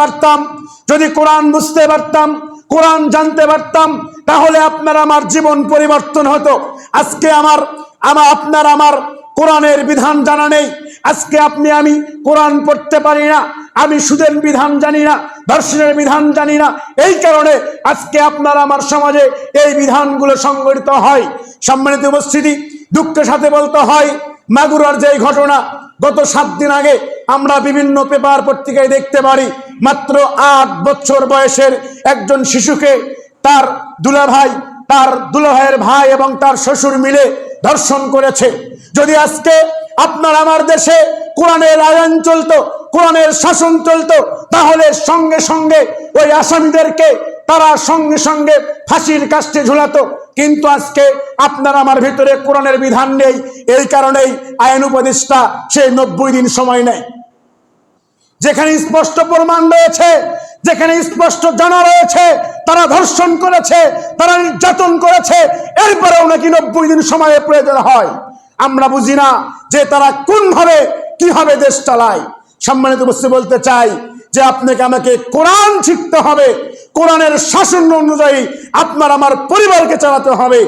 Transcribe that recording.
পারতাম, যদি কোরআন বুঝতে পারতাম, কোরআন জানতে পারতাম, তাহলে আপনার আমার জীবন পরিবর্তন হতো। আজকে আমার আমার, আপনার আমার কোরআনের বিধান জানা নেই। আজকে আপনি, আমি কোরআন পড়তে পারি না, আমি সুদের বিধান জানি না, দর্শনের বিধান জানি না। এই কারণে আজকে আপনার আমার সমাজে এই বিধানগুলো সংগঠিত হয়। সম্মানিত উপস্থিতি, দুঃখের সাথে বলতে হয়, মাগুরার যে ঘটনা, গত সাত দিন আগে আমরা বিভিন্ন পেপার পত্রিকায় দেখতে পারি। মাত্র আট বছর বয়সের একজন শিশুকে তার দুলাভাই, তার দুলাভাইয়ের ভাই এবং তার শ্বশুর মিলে ধর্ষণ করেছে। যদি আজকে আপনার আমার দেশে কোরআনের আইন চলতো, কোরআনের শাসন চলতো, তাহলে সঙ্গে সঙ্গে ওই আসামিদেরকে তারা সঙ্গে সঙ্গে ফাঁসির কাস্টে ঝুলাতো। কিন্তু আজকে আপনার আমার ভিতরে কোরআনের বিধান নেই, এই কারণেই আইন উপদেষ্টা সেই নব্বই দিন সময় নেয়। যেখানে স্পষ্ট প্রমাণ রয়েছে, যেখানে স্পষ্ট জানা রয়েছে, তারা ধর্ষণ করেছে, তারা নির্যাতন করেছে, এরপরেও নাকি নব্বই দিন সময়ের প্রয়োজন হয়। আমরা বুঝি না যে তারা কোনভাবে, কীভাবে দেশ চালায়। সম্মানিত বস্তু বলতে চাই যে আপনাকে আমাকে কোরআন শিখতে হবে। কোরআনের শাসন অনুযায়ী আপনার আমার পরিবারকে চালাতে হবে।